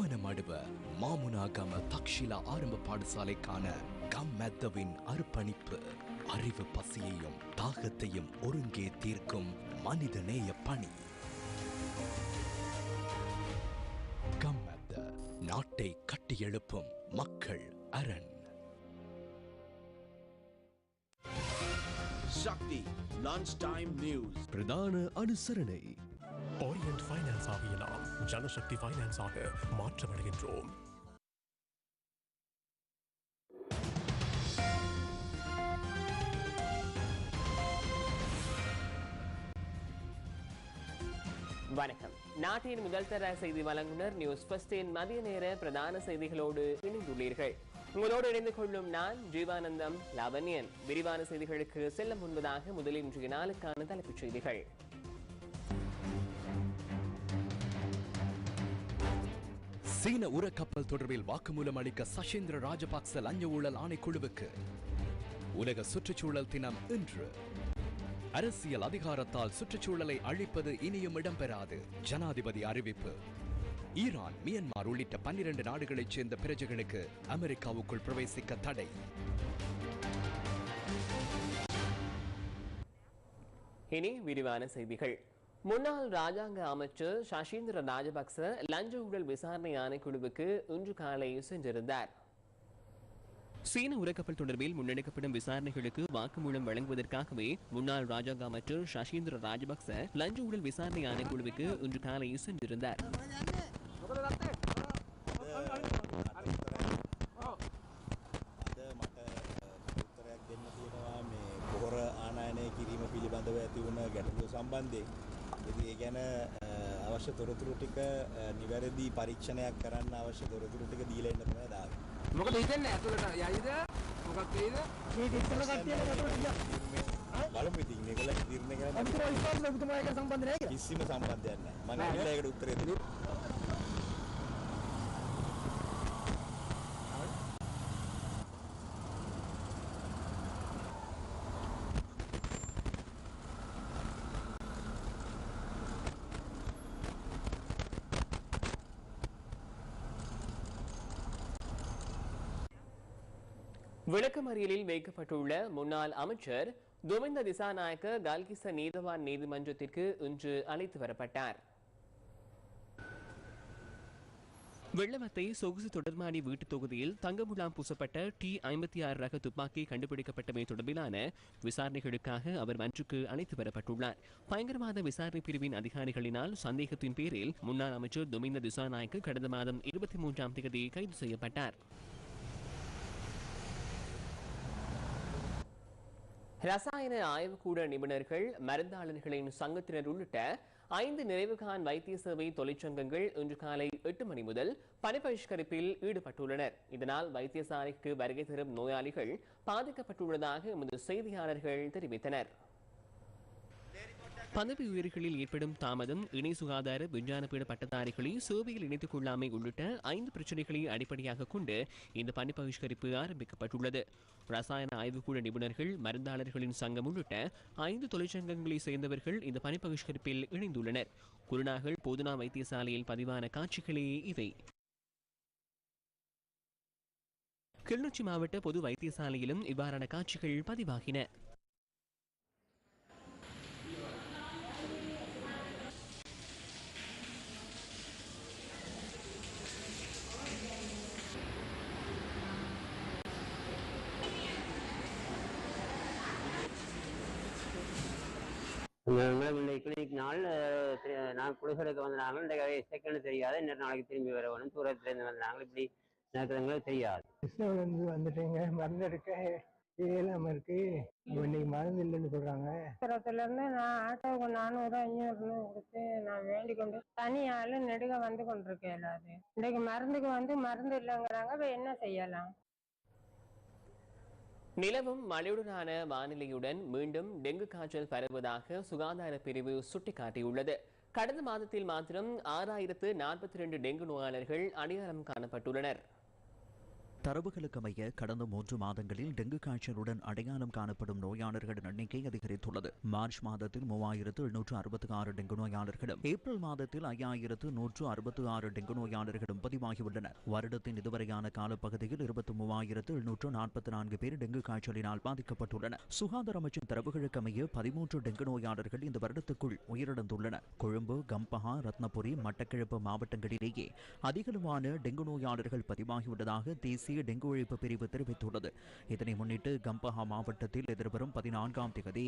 மானமடுவ மாமுனாகம தக்ஷிலா ஆரம்ப பாடசாலைக்கான கம்மெத்தவின் அர்ப்பணிப்பு. அறிவு பசியையும் தாகத்தையும் ஒருங்கே தீர்க்கும் மனிதநேய பணி. கம்மெத்த நாட்டை கட்டியெழுப்பும் மக்கள் அரண். Shakti Lunchtime News. பிரதான அனுசரணை. ஓரியன்ட் ஃபைனான்ஸ் ஆகியனால் ஜனசக்தி ஃபைனான்ஸ் ஆக மாற்றமடைகின்றோம். வணக்கம். நாட்டின் முதல் தர செய்தி வழங்குனர் நியூஸ் பஸ்டின் மதிய நேர பிரதான செய்திகளோடு இணைந்துள்ளீர்கள். உங்களோடு இணைந்து கொள்ளும் நான் ஜீவானந்தம் லாவண்யன். விரிவான செய்திகளுக்கு செல்ல முன்பதாக முதலில் இன்றைய நாளுக்கான தலைப்புச் செய்திகள். சீன உரக்கப்பல் தொடர்பில் வாக்குமூலம் அளிக்க சஷேந்திர ராஜபக்ச லஞ்ச ஊழல் ஆணைக்குழுவுக்கு. உலக சுற்றுச்சூழல் தினம் இன்று. அரசியல் அதிகாரத்தால் சுற்றுச்சூழலை அழிப்பது இனியும் இடம்பெறாது. ஜனாதிபதி அறிவிப்பு. ஈரான் மியன்மார் உள்ளிட்ட பன்னிரண்டு நாடுகளைச் சேர்ந்த பிரஜைகளுக்கு அமெரிக்காவுக்குள் பிரவேசிக்க தடை. இனி விரிவான செய்திகள். முன்னாள் ராஜாங்க அமைச்சர் சசீந்திர ராஜபக்ச லஞ்ச ஊழல் விசாரணை ஆணைக்குழுவுக்கு இன்று காலை சென்றிருந்தார். சீன உரக்கப்பல் தொடர்பில் முன்னெடுக்கப்படும் விசாரணைகளுக்கு வாக்குமூலம் வழங்குவதற்காகவே முன்னாள் ராஜாங்க அமைச்சர் சசீந்திர ராஜபக்ச லஞ்ச ஊழல் விசாரணை ஆணைக்குழுவுக்கு இன்று காலை சென்றிருந்தார். අවශ්‍ය තොරතුරු ටික නිවැරදි පරීක්ෂණයක් කරන්න අවශ්‍ය තොරතුරු ටික දීලා ඉන්න තමයි දාන්නේ. මොකද හිතන්නේ ඇතුළට? යයිද? මොකක් වෙයිද මේ ඉස්සර බලමු ඉතින් මේගොල්ලෝ තීරණය කරන්න කිසිම සම්බන්ධයක් නැහැ. මම ඇවිල්ලා ඒකට උත්තරේ දෙන්න. விளக்கமறியலில் வைக்கப்பட்டுள்ள முன்னாள் அமைச்சர் துமிந்த திசாநாயக்க கல்கிச நீதவான் நீதிமன்றத்திற்கு இன்று அழைத்து வரப்பட்டார். வெள்ளவத்தை சொகுசு தொடர்மாடி வீட்டுத் தொகுதியில் தங்கமுலாம் பூசப்பட்ட டி ஐம்பத்தி ஆறு ரக துப்பாக்கி கண்டுபிடிக்கப்பட்டமை தொடர்பிலான விசாரணைகளுக்காக அவர் மன்றுக்கு அழைத்து வரப்பட்டுள்ளார். பயங்கரவாத விசாரணை பிரிவின் அதிகாரிகளினால் சந்தேகத்தின் பேரில் முன்னாள் அமைச்சர் துமிந்த திசாநாயக்கு கடந்த மாதம் இருபத்தி மூன்றாம் தேதி கைது செய்யப்பட்டார். ரசாயன ஆய்வுக்கூட நிபுணர்கள் மருந்தாளர்களின் சங்கத்தினர் உள்ளிட்ட ஐந்து நிறைவுகான் வைத்திய சேவை தொழிற்சங்கங்கள் இன்று காலை எட்டு மணி முதல் பணிபரிஷ்கரிப்பில் ஈடுபட்டுள்ளனர். இதனால் வைத்தியசாலைக்கு வருகை தரும் நோயாளிகள் பாதிக்கப்பட்டுள்ளதாக எமது செய்தியாளர்கள் தெரிவித்தனர். பதவி உயர்களில் ஏற்படும் தாமதம் இணை சுகாதார விஞ்ஞானபீட பட்டதாரிகளை சேவையில் இணைத்துக் கொள்ளாமை உள்ளிட்ட ஐந்து பிரச்சனைகளை அடிப்படையாக கொண்டு இந்த பணி பகிஷ்கரிப்பு ஆரம்பிக்கப்பட்டுள்ளது. ரசாயன ஆய்வுக்கூட நிபுணர்கள் மருந்தாளர்களின் சங்கம் உள்ளிட்ட ஐந்து தொழிற்சங்கங்களைச் சேர்ந்தவர்கள் இந்த பணி பகிஷ்கரிப்பில் இணைந்துள்ளனர். குருநாகல் போதுனா வைத்தியசாலையில் பதிவான காட்சிகளே இவை. கிளிநொச்சி மாவட்ட பொது வைத்தியசாலையிலும் இவ்வாறான காட்சிகள் பதிவாகின. கிளினிக் நாள் நான் குளிசலுக்கு வந்தாங்க இந்த செகண்ட் தெரியாது. இன்னொரு நாளைக்கு திரும்பி வர வேணும் தூரத்துலேருந்து வந்தாங்க இப்படி நடக்கிறவங்களுக்கு தெரியாது. கிருஷ்ணகிரிலேருந்து வந்துட்டீங்க. மருந்து எடுக்க இயலாம இருக்கு. இன்னைக்கு மருந்து இல்லைன்னு சொல்றாங்க. பத்திரத்துல இருந்து நான் ஆட்டோவுக்கு நானூறு ஐநூறுன்னு கொடுத்து நான் வேண்டிக் கொண்டு தனி ஆளு நெடுக வந்து கொண்டிருக்கேன் எல்லாரு இன்னைக்கு மருந்துக்கு வந்து மருந்து இல்லைங்கிறாங்க. இப்ப என்ன செய்யலாம்? நிலவும் மழையுடனான வானிலையுடன் மீண்டும் டெங்கு காய்ச்சல் பரவுவதாக சுகாதார பிரிவு சுட்டிக்காட்டியுள்ளது. கடந்த மாதத்தில் மாத்திரம் ஆறாயிரத்து நாற்பத்தி ரெண்டு டெங்கு நோயாளர்கள் அடையாளம் காணப்பட்டுள்ளனர். தரவுகளுக்கமைய கடந்த மூன்று மாதங்களில் டெங்கு காய்ச்சலுடன் அடையாளம் காணப்படும் நோயாளர்களின் எண்ணிக்கை அதிகரித்துள்ளது. மார்ச் மாதத்தில் மூவாயிரத்து எழுநூற்று அறுபத்தி ஆறு டெங்கு நோயாளர்களும் ஏப்ரல் மாதத்தில் ஐயாயிரத்து நூற்று அறுபத்தி ஆறு டெங்கு நோயாளர்களும் பதிவாகியுள்ளனர் வருடத்தின் இதுவரையான காலப்பகுதியில் இருபத்தி மூவாயிரத்து எழுநூற்று நாற்பத்தி நான்கு பேர் டெங்கு காய்ச்சலினால் பாதிக்கப்பட்டுள்ளனர். சுகாதார அமைச்சின் தரவுகளுக்கமைய பதிமூன்று டெங்கு நோயாளர்கள் இந்த வருடத்துக்குள் உயிரிழந்துள்ளனர். கொழும்பு கம்பஹா ரத்னபுரி மட்டக்கிழப்பு மாவட்டங்களிலேயே அதிகளவான டெங்கு நோயாளர்கள் பதிவாகியுள்ளதாக தேசிய தேசிய டெங்கு ஒழிப்பு பிரிவு தெரிவித்துள்ளது. இதனை முன்னிட்டு கம்பஹா மாவட்டத்தில் எதிர்வரும் பதினான்காம் தேதி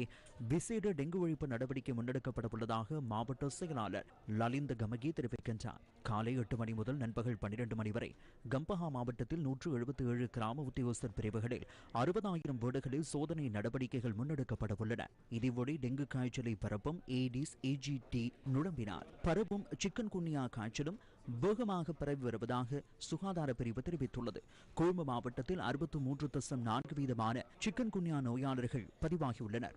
விசேட டெங்கு ஒழிப்பு நடவடிக்கை முன்னெடுக்கப்பட உள்ளதாக மாவட்ட செயலாளர் லலிந்த கமகி தெரிவிக்கின்றார். காலை எட்டு மணி முதல் நண்பகல் பன்னிரண்டு மணி வரை கம்பஹா மாவட்டத்தில் நூற்று எழுபத்தி ஏழு கிராம உத்தியோகஸ்தர் பிரிவுகளில் அறுபதாயிரம் வீடுகளில் சோதனை நடவடிக்கைகள் முன்னெடுக்கப்பட உள்ளன இதுவழி டெங்கு காய்ச்சலை பரப்பும் ஏடிஸ் ஏஜிடி நுழம்பினார். பரவும் சிக்கன் குன்னியா காய்ச்சலும் வேகமாக பரவி வருவதாக சுகாதார பிரிவு தெரிவித்துள்ளது. கொழும்பு மாவட்டத்தில் அறுபத்து மூன்று தசம் நான்கு வீதமான சிக்கன் குன்யா நோயாளர்கள் பதிவாகியுள்ளனர்.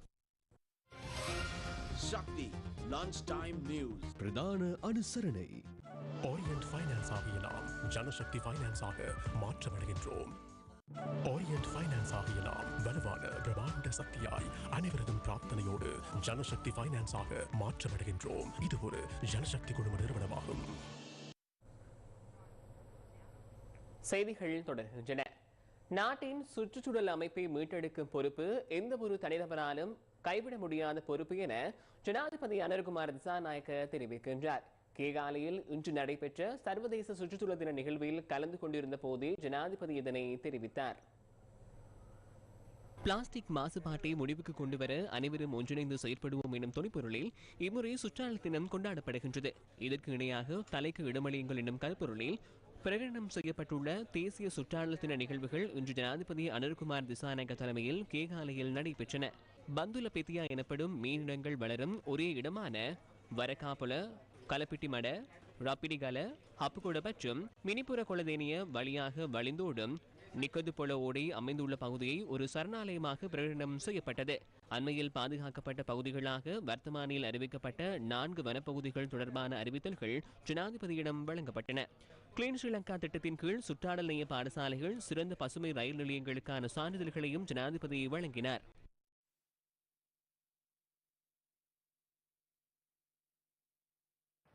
Shakti Lunchtime News. பிரதான அனுசரணை. ஓரியன்ட் ஃபைனான்ஸ் ஆகியலாம் ஜனசக்தி ஃபைனான்ஸ் ஆக மாற்றமடைகின்றோம். ஓரியன்ட் ஃபைனான்ஸ் ஆகியலாம் வலுவான பிரம்மாண்ட சக்தியாய் அனைவரதும் பிரார்த்தனையோடு ஜனசக்தி ஃபைனான்ஸ் ஆக மாற்றமடைகின்றோம். இது ஒரு ஜனசக்தி குழும நிறுவனமாகும். செய்திகள் தொடர்கின்றன. நாட்டின் சுற்றுச்சூழல் அமைப்பை மீட்டெடுக்கும் பொறுப்பு எந்த ஒரு தனிநபராலும் கைவிட முடியாத பொறுப்பு என ஜனாதிபதி அனர்குமார் திசாநாயக்க தெரிவிக்கின்றார். கேகாலையில் இன்று நடைபெற்ற சர்வதேச சுற்றுச்சூழல் தின நிகழ்வில் கலந்து கொண்டிருந்த போதே ஜனாதிபதி இதனை தெரிவித்தார். பிளாஸ்டிக் மாசுபாட்டை முடிவுக்கு கொண்டுவர அனைவரும் ஒன்றிணைந்து செயற்படுவோம் எனும் துணிப்பொருளில் இம்முறை சுற்றாடல் தினம் கொண்டாடப்படுகின்றது. இதற்கு இணையாக தலைக்கு இடமளியுங்கள் என்னும் கருப்பொருளில் பிரகடனம் செய்யப்பட்டுள்ள தேசிய சுற்றாடல் தின நிகழ்வுகள் இன்று ஜனாதிபதி அனுர்குமார் திசாநாயக தலைமையில் கேகாலையில் நடைபெற்றன. பந்துல பெத்தியா எனப்படும் மீனிடங்கள் வளரும் ஒரே இடமான வரக்காப்புல கலப்பிட்டிமட ரப்பிடிகல ஹப்புகொட மற்றும் மினிப்புற குலதேனிய வழியாக வழிந்தோடும் நிக்கது பொல ஓடை அமைந்துள்ள பகுதியை ஒரு சரணாலயமாக பிரகடனம் செய்யப்பட்டது. அண்மையில் பாதுகாக்கப்பட்ட பகுதிகளாக வர்த்தமானியில் அறிவிக்கப்பட்ட நான்கு வனப்பகுதிகள் தொடர்பான அறிவித்தல்கள் ஜனாதிபதியிடம் வழங்கப்பட்டன. கிளீன் ஸ்ரீலங்கா திட்டத்தின் கீழ் சுற்றாடல் நிலைய பாடசாலைகள் சிறந்த பசுமை ரயில் நிலையங்களுக்கான சான்றிதழ்களையும் ஜனாதிபதி வழங்கினார்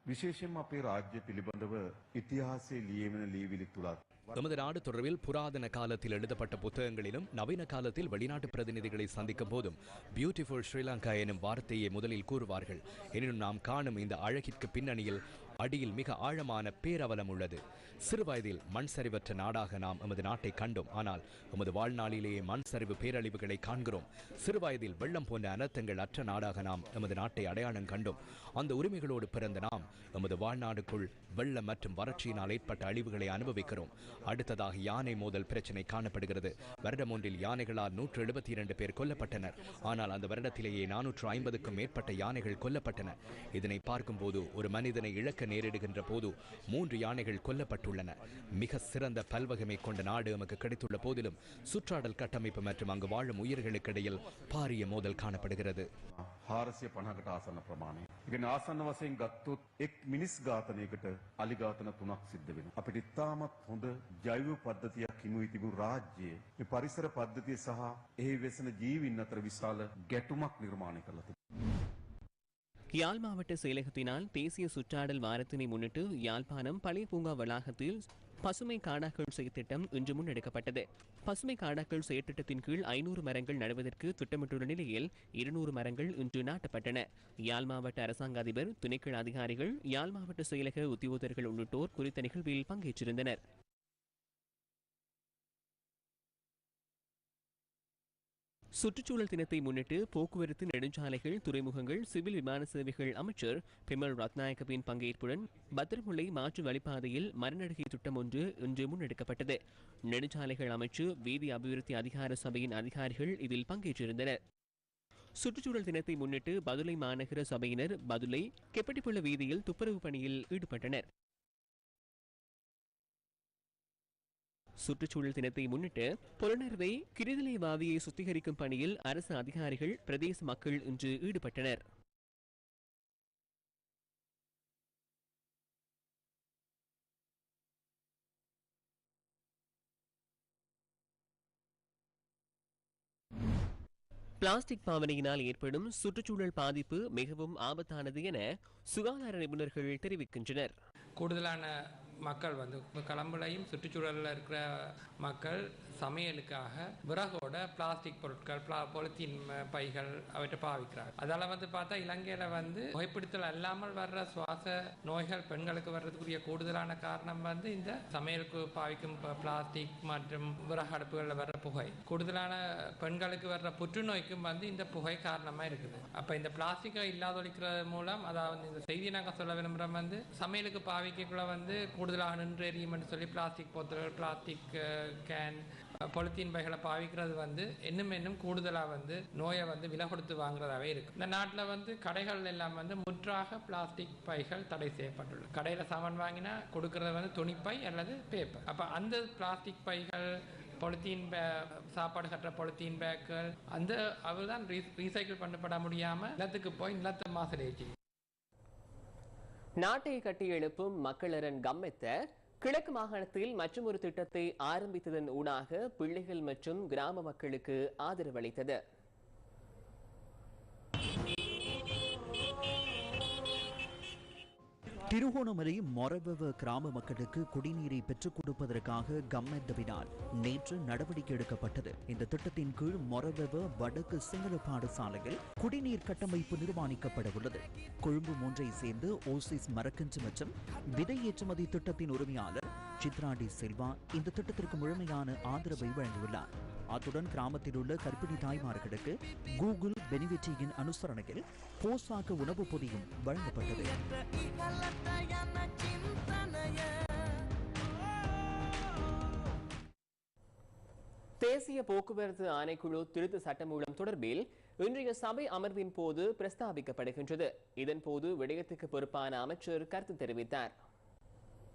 විශේෂෙන් අපේ රාජ්‍ය පිළිබඳව ඉතිහාසයේ ලියවෙන ලියවිලි තුළත් எமது நாடு தொடர்பில் புராதன காலத்தில் எழுதப்பட்ட புத்தகங்களிலும் நவீன காலத்தில் வெளிநாட்டு பிரதிநிதிகளை சந்திக்கும் போதும் பியூட்டிஃபுல் ஸ்ரீலங்கா எனும் வார்த்தையை முதலில் கூறுவார்கள் எனினும் நாம் காணும் இந்த அழகிற்கு பின்னணியில் அடியில் மிக ஆழமான பேரவலம் உள்ளது. சிறுவயதில் மண் சரிவற்ற நாடாக நாம் எமது நாட்டை கண்டோம். ஆனால் எமது வாழ்நாளிலேயே மண் சரிவு பேரழிவுகளை காண்கிறோம். சிறுவயதில் வெள்ளம் போன்ற அனர்த்தங்கள் அற்ற நாடாக நாம் எமது நாட்டை அடையாளம் கண்டோம். அந்த உரிமைகளோடு பிறந்த நாம் எமது வாழ்நாடுக்குள் வெள்ளம் மற்றும் வறட்சியினால் ஏற்பட்ட அழிவுகளை அனுபவிக்கிறோம். அடுத்ததாக யானை மோதல் பிரச்சனை காணப்படுகிறது. வருடம் ஒன்றில் யானைகளால் நூற்று எழுபத்தி இரண்டு பேர் கொல்லப்பட்டனர். ஆனால் அந்த வருடத்திலேயே நானூற்று ஐம்பதுக்கும் மேற்பட்ட யானைகள் கொல்லப்பட்டன. இதனை பார்க்கும்போது ஒரு மனிதனை இழக்க நேரிடுகின்ற போது மூன்று யானைகள் கொல்லப்பட்டுள்ளன மிக சிறந்த பல்வகமை கொண்ட நாடு நமக்கு கிடைத்துள்ள போதிலும் சுற்றாடல் கட்டமைப்பு மற்றும் அங்கு வாழும் உயிர்களுக்கிடையில் பாரிய மோதல் காணப்படுகிறது හාරසිය පණකට ආසන්න ප්‍රමාණය. ඉගෙන ආසන්න වසයෙන් ගත්තොත් එක් මිනිස් ඝාතනයකට අලිඝාතන තුනක් සිද්ධ වෙන. අපිට ඉතාමත් හොඳ ජෛව පද්ධතියක් හිමුයි තිබුණු රාජ්‍යයේ මේ පරිසර පද්ධතිය සහ එහි වෙසෙන ජීවින් අතර විශාල ගැටුමක් නිර්මාණය කරලා තිබෙනවා. யாழ் மாவட்ட செயலகத்தினால் தேசிய சுற்றாடல் வாரத்தினை முன்னிட்டு யாழ்ப்பாணம் பழைய பூங்கா வளாகத்தில் பசுமை காடாக்கள் செயற்திட்டம் இன்று முன்னெடுக்கப்பட்டது பசுமை காடாக்கள் செயற்திட்டத்தின் கீழ் ஐநூறு மரங்கள் நடுவதற்கு திட்டமிட்டுள்ள நிலையில் இருநூறு மரங்கள் இன்று நாட்டப்பட்டன. யாழ் மாவட்ட அரசாங்க அதிபர் துணைக்கள் அதிகாரிகள் யாழ் மாவட்ட செயலக உத்தியோதர்கள் உள்ளிட்டோர் குறித்த நிகழ்வில் பங்கேற்றிருந்தனர். சுற்றுச்சூழல் தினத்தை முன்னிட்டு போக்குவரத்து நெடுஞ்சாலைகள் துறைமுகங்கள் சிவில் விமான சேவைகள் அமைச்சர் பிமல் ரத்நாயக்கவின் பங்கேற்புடன் பத்திரமுல்லை மாற்று வழிப்பாதையில் மரநடுகை திட்டம் ஒன்று இன்று முன்னெடுக்கப்பட்டது. நெடுஞ்சாலைகள் அமைச்சு வீதி அபிவிருத்தி அதிகார சபையின் அதிகாரிகள் இதில் பங்கேற்றிருந்தனர். சுற்றுச்சூழல் தினத்தை முன்னிட்டு பதுளை மாநகர சபையினர் பதுளை கெப்பட்டிப்புள்ள வீதியில் துப்புரவு பணியில் ஈடுபட்டனர். சுற்றுச்சூழல் தினத்தை முன்னிட்டு புலனர்வை கிரிதலை வாவியை சுத்திகரிக்கும் பணியில் அரசு அதிகாரிகள் பிரதேச மக்கள் இன்று ஈடுபட்டனர். பிளாஸ்டிக் பாவனையினால் ஏற்படும் சுற்றுச்சூழல் பாதிப்பு மிகவும் ஆபத்தானது என சுகாதார நிபுணர்கள் தெரிவிக்கின்றனர். கூடுதலான மக்கள் வந்து இப்போ கலம்புலையும் சுற்றுச்சூழலில் இருக்கிற மக்கள் சமையலுக்காக விறகோட பிளாஸ்டிக் பொருட்கள் பிளா பொலித்தீன் பைகள் அவற்றை பாவிக்கிறாங்க அதால வந்து பார்த்தா இலங்கையில் வந்து புகைப்பிடித்தல் அல்லாமல் வர்ற சுவாச நோய்கள் பெண்களுக்கு வர்றதுக்குரிய கூடுதலான காரணம் வந்து இந்த சமையலுக்கு பாவிக்கும் ப- பிளாஸ்டிக் மற்றும் விறகு அடுப்புகளில் வர்ற புகை. கூடுதலான பெண்களுக்கு வர்ற புற்றுநோய்க்கும் வந்து இந்த புகை காரணமாக இருக்குது. அப்போ இந்த பிளாஸ்டிக்கை இல்லாதொழிக்கிறது மூலம் அதாவது இந்த செய்தியை நாங்கள் சொல்ல விரும்புகிறோம் வந்து சமையலுக்கு பாவிக்கக்குள்ள வந்து கூடுதலாக நின்று எரியும் சொல்லி plastic bottle plastic can polythene பைகளை பாவிக்கிறது வந்து இன்னும் இன்னும் கூடுதலாக வந்து நோயை வந்து விலை கொடுத்து வாங்குறதாவே இருக்கு. இந்த நாட்டில் வந்து கடைகள் எல்லாம் வந்து முற்றாக பிளாஸ்டிக் பைகள் தடை செய்யப்பட்டுள்ளது. கடையில் சாமான் வாங்கினா கொடுக்கறது வந்து துணிப்பை அல்லது பேப்பர். அப்போ அந்த பிளாஸ்டிக் பைகள் பொலித்தீன் பே சாப்பாடு கட்டுற பொலித்தீன் பேக்குகள் அந்த அவர் தான் ரீசைக்கிள் பண்ணப்பட முடியாமல் நிலத்துக்கு போய் நிலத்தை மாசடைச்சு நாட்டை கட்டி எழுப்பும் மக்களரன் கம்மெத்த கிழக்கு மாகாணத்தில் மற்றொரு திட்டத்தை ஆரம்பித்ததன் ஊடாக பிள்ளைகள் மற்றும் கிராம மக்களுக்கு ஆதரவளித்தது திருகோணமலை மொரவவ கிராம மக்களுக்கு குடிநீரை பெற்றுக் கொடுப்பதற்காக கம்மெத்தவினால் நேற்று நடவடிக்கை எடுக்கப்பட்டது. இந்த திட்டத்தின் கீழ் மொரவவ வடக்கு சிங்கள பாடசாலையில் குடிநீர் கட்டமைப்பு நிர்மாணிக்கப்பட உள்ளது கொழும்பு மூன்றை சேர்ந்து ஓசிஸ் மரக்கன்று மற்றும் விதை ஏற்றுமதி திட்டத்தின் உரிமையாளர் சித்ராடி செல்வா இந்த திட்டத்திற்கு முழுமையான ஆதரவை வழங்கியுள்ளார். அத்துடன் கிராமத்தில் உள்ள கர்ப்பிணி தாய்மார்களுக்கு கூகுள் பெனிவிட்டியின் அனுசரணையில் போசாக்கு உணவுப் பொதியும் வழங்கப்பட்டது. தேசிய போக்குவரத்து ஆணைக்குழு திருத்த சட்டமூலம் தொடர்பில் இன்றைய சபை அமர்வின் போது பிரஸ்தாபிக்கப்படுகின்றது. இதன்போது விடயத்துக்கு பொறுப்பான அமைச்சர் கருத்து தெரிவித்தார்.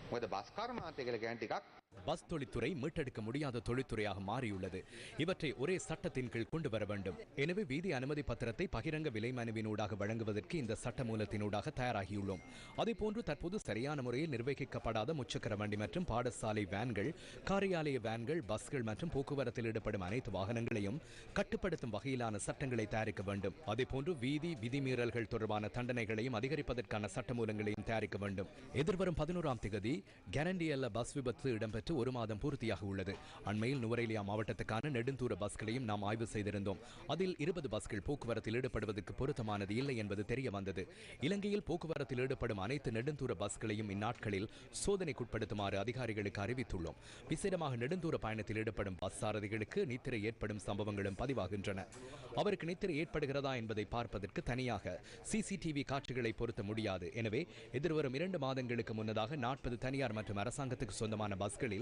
මොකද බස් කර්මාන්තය කියලා කියන්නේ ටිකක් பஸ் தொழில்துறை மீட்டெடுக்க முடியாத தொழில்துறையாக மாறியுள்ளது. இவற்றை ஒரே சட்டத்தின் கீழ் கொண்டு வர வேண்டும். எனவே வீதி அனுமதி பத்திரத்தை பகிரங்க விலை மனுவினூடாக வழங்குவதற்கு இந்த சட்ட மூலத்தினூடாக தயாராகியுள்ளோம். அதேபோன்று தற்போது சரியான முறையில் நிர்வகிக்கப்படாத முச்சக்கர வண்டி மற்றும் பாடசாலை வேன்கள் காரியாலய வேன்கள் பஸ்கள் மற்றும் போக்குவரத்தில் ஈடுபடும் அனைத்து வாகனங்களையும் கட்டுப்படுத்தும் வகையிலான சட்டங்களை தயாரிக்க வேண்டும். அதேபோன்று வீதி விதிமீறல்கள் தொடர்பான தண்டனைகளையும் அதிகரிப்பதற்கான சட்டமூலங்களையும் தயாரிக்க வேண்டும். எதிர்வரும் பதினோராம் திகதி கேரண்டியல்ல பஸ் விபத்து இடம்பெற்ற ஒரு மாதம் பூர்த்தியாக உள்ளது. அண்மையில் நுவரேலியா மாவட்டத்துக்கான நெடுந்தூர பஸ்களையும் நாம் ஆய்வு செய்திருந்தோம். அதில் இருபது பஸ்கள் போக்குவரத்தில் ஈடுபடுவதற்கு பொருத்தமானது இல்லை என்பது தெரிய வந்தது இலங்கையில் போக்குவரத்தில் ஈடுபடும் அனைத்து நெடுந்தூர பஸ்களையும் இந்நாட்களில் சோதனைக்குட்படுத்துமாறு அதிகாரிகளுக்கு அறிவித்துள்ளோம். விசேடமாக நெடுந்தூர பயணத்தில் ஈடுபடும் பஸ் சாரதிகளுக்கு நித்திரை ஏற்படும் சம்பவங்களும் பதிவாகின்றன. அவருக்கு நித்திரை ஏற்படுகிறதா என்பதை பார்ப்பதற்கு தனியாக சிசிடிவி காட்சிகளை பொருத்த முடியாது. எனவே எதிர்வரும் இரண்டு மாதங்களுக்கு முன்னதாக நாற்பது தனியார் மற்றும் அரசாங்கத்துக்கு சொந்தமான பஸ்களில்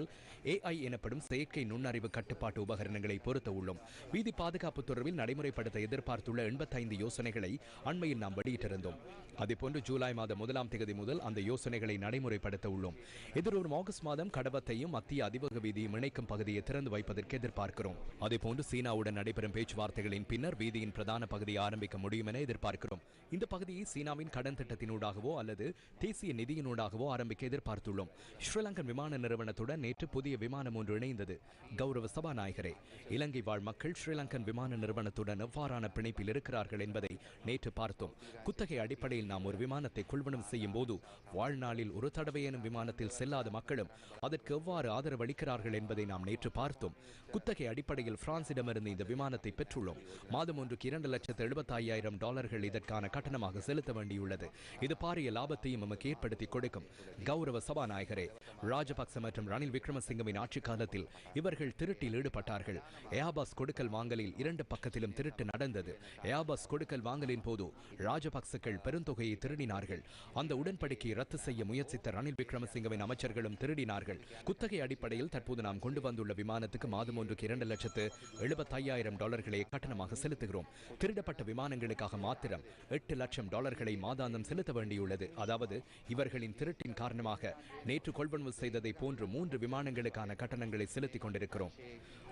ஏஐ எனப்படும் செயற்கை நுண்ணறிவு கட்டுப்பாட்டு உபகரணங்களை பொருத்த உள்ளோம். வீதி பாதுகாப்பு தொடர்பில் நடைமுறைப்படுத்த எதிர்பார்த்துள்ள எண்பத்தைந்து யோசனைகளை அண்மையில் நாம் வெளியிட்டிருந்தோம். அதேபோன்று ஜூலை மாதம் முதலாம் தேதி முதல் அந்த யோசனைகளை நடைமுறைப்படுத்த உள்ளோம். எதிர்வரும் ஆகஸ்ட் மாதம் கடவத்தையும் மத்திய அதிவேக வீதியும் இணைக்கும் பகுதியை திறந்து வைப்பதற்கு எதிர்பார்க்கிறோம். அதேபோன்று சீனாவுடன் நடைபெறும் பேச்சுவார்த்தைகளின் பின்னர் வீதியின் பிரதான பகுதியை ஆரம்பிக்க முடியும் என எதிர்பார்க்கிறோம். இந்த பகுதியை சீனாவின் கடன் திட்டத்தினூடாகவோ அல்லது தேசிய நிதியினூடாகவோ ஆரம்பிக்க எதிர்பார்த்துள்ளோம். ஸ்ரீலங்கன் விமான நிறுவனத்துடன் நேற்று புதிய விமானம் ஒன்று இணைந்தது. கௌரவ சபாநாயகரே இலங்கை வாழ் மக்கள் ஸ்ரீலங்கன் விமான நிறுவனத்துடன் எவ்வாறான பிணைப்பில் இருக்கிறார்கள் என்பதை நேற்று பார்த்தோம். குத்தகை அடிப்படையில் நாம் ஒரு விமானத்தை கொள்வனம் செய்யும் போது வாழ்நாளில் ஒரு தடவையேனும் விமானத்தில் செல்லாத மக்களும் அதற்கு எவ்வாறு ஆதரவு அளிக்கிறார்கள் என்பதை நாம் நேற்று பார்த்தோம். குத்தகை அடிப்படையில் பிரான்சிடமிருந்து இந்த விமானத்தை பெற்றுள்ளோம். மாதம் ஒன்றுக்கு இரண்டு லட்சத்து எழுபத்தாயிரம் டாலர்கள் இதற்கான கட்டணமாக செலுத்த வேண்டியுள்ளது. இது பாரிய லாபத்தையும் நமக்கு ஏற்படுத்தி கொடுக்கும். கௌரவ சபாநாயகரே ராஜபக்ச மற்றும் ரணில் விக்ரமசிங்கவின் ஆட்சி காலத்தில் இவர்கள் திருட்டில் ஈடுபட்டார்கள். ஏபாஸ் கொடுக்கல் வாங்கலில் இரண்டு பக்கத்திலும் திருட்டு நடந்தது. ஏபாஸ் கொடுக்கல் வாங்கலின் போது ராஜபக்சக்கள் பெருந்தொகையை திருடினார்கள். அந்த உடன்படிக்கையை ரத்து செய்ய முயற்சித்த ரணில் விக்ரமசிங்கவின் அமைச்சர்களும் திருடினார்கள். குத்தகை அடிப்படையில் தற்போது நாம் கொண்டு வந்துள்ள விமானத்துக்கு மாதம் ஒன்றுக்கு இரண்டு லட்சத்து எழுபத்தையாயிரம் டாலர்களை கட்டணமாக செலுத்துகிறோம். திருடப்பட்ட விமானங்களுக்காக மாத்திரம் எட்டு லட்சம் டாலர்களை மாதாந்தம் செலுத்த வேண்டியுள்ளது. அதாவது இவர்களின் திருட்டின் காரணமாக நேற்று கொள்வனவு செய்ததை போன்று மூன்று விமானங்களுக்கான கட்டணங்களை செலுத்திக் கொண்டிருக்கிறோம்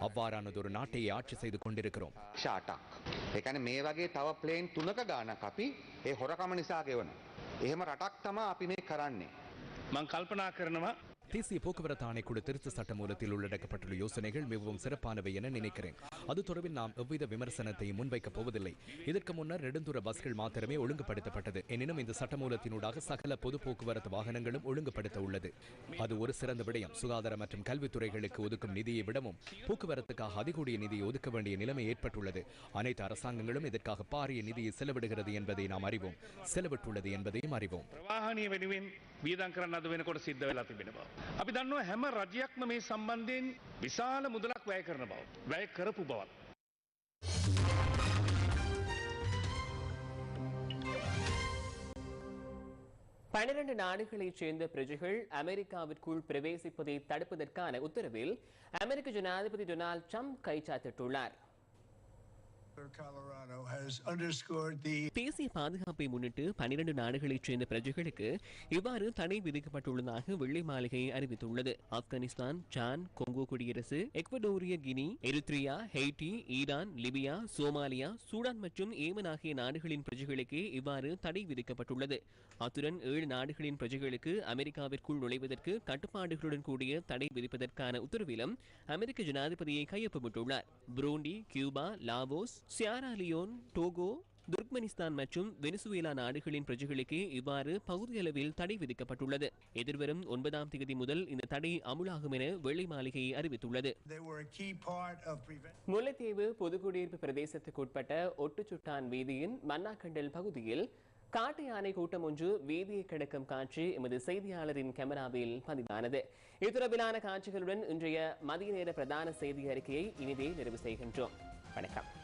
அவ்வாறானதொரு நாட்டையே ஆட்சி செய்து கொண்டிருக்கிறோம் ෂාටක්. එකන මේ වගේ තව ප්ලේන් තුනක ගානක් අපි ඒ හොරකම නිසා ගෙවන. එහෙම රටක් තමා අපි මේ කරන්නේ. මං කල්පනා කරනවා தேசிய போக்குவரத்து ஆணைக்குழு திருத்த சட்ட மூலத்தில் உள்ளடக்கப்பட்டுள்ள யோசனைகள் மிகவும் சிறப்பானவை என நினைக்கிறேன். அது தொடர்பில் நாம் எவ்வித விமர்சனத்தை முன்வைக்கப் போவதில்லை. இதற்கு முன்னர் நெடுந்தூர பஸ்கள் மாத்திரமே ஒழுங்குபடுத்தப்பட்டது. எனினும் இந்த சட்டமூலத்தினூடாக சகல பொது போக்குவரத்து வாகனங்களும் ஒழுங்குபடுத்த உள்ளது அது ஒரு சிறந்த விடயம். சுகாதார மற்றும் கல்வித்துறைகளுக்கு ஒதுக்கும் நிதியை விடவும் போக்குவரத்துக்காக அதிகூடிய நிதியை ஒதுக்க வேண்டிய நிலைமை ஏற்பட்டுள்ளது. அனைத்து அரசாங்கங்களும் இதற்காக பாரிய நிதியை செலவிடுகிறது என்பதை நாம் அறிவோம். செலவிட்டுள்ளது என்பதையும் அறிவோம். பிரவாகனீய வெனுவின் வீதாங்கரன் கூட சித்த සිද්ධ වෙලා තිබෙන බව. අපි දන්නවා හැම රජයක්ම මේ සම්බන්ධයෙන් විශාල මුදලක් වැය කරන බව. වැය කරපු බවත්. பனிரண்டு நாடுகளைச் சேர்ந்த பிரஜைகள் அமெரிக்காவிற்குள் பிரவேசிப்பதை தடுப்பதற்கான உத்தரவில் அமெரிக்க ஜனாதிபதி டொனால்ட் ட்ரம்ப் கைச்சாத்திட்டுள்ளார் தேசிய பாதுகாப்பை முன்னிட்டு பனிரெண்டு நாடுகளைச் சேர்ந்த பிரஜைகளுக்கு இவ்வாறு தடை விதிக்கப்பட்டுள்ளதாக வெள்ளை மாளிகை அறிவித்துள்ளது. ஆப்கானிஸ்தான் சான் கொங்கோ குடியரசு எக்வடோரிய Guinea Eritrea Haiti Iran Libya Somalia Sudan மற்றும் ஏமன் ஆகிய நாடுகளின் பிரஜைகளுக்கு இவ்வாறு தடை விதிக்கப்பட்டுள்ளது. அத்துடன் ஏழு நாடுகளின் பிரஜைகளுக்கு அமெரிக்காவிற்குள் நுழைவதற்கு கட்டுப்பாடுகளுடன் கூடிய தடை விதிப்பதற்கான உத்தரவிலும் அமெரிக்க ஜனாதிபதியை கையொப்பமிட்டுள்ளார். Burundi Cuba Laos Sierra Leone Togo Turkmenistan மற்றும் வெனிசுவேலா நாடுகளின் பிரஜைகளுக்கு இவ்வாறு பகுதியளவில் தடை விதிக்கப்பட்டுள்ளது. எதிர்வரும் ஒன்பதாம் தேதி முதல் இந்த தடை அமுலாகும் என வெள்ளை மாளிகை அறிவித்துள்ளது. முல்லைத்தீவு பொதுக்குடியிருப்பு பிரதேசத்துக்கு உட்பட்ட ஒட்டுச்சுட்டான் வீதியின் மன்னாக்கண்டல் பகுதியில் காட்டு யானை கூட்டம் ஒன்று வீதியை கிடக்கும் காட்சி எமது செய்தியாளரின் கேமராவில் பதிவானது. இதுதொடர்பிலான காட்சிகளுடன் இன்றைய மதிய நேர பிரதான செய்தி அறிக்கையை இனிதே நிறைவு செய்கின்றோம். வணக்கம்.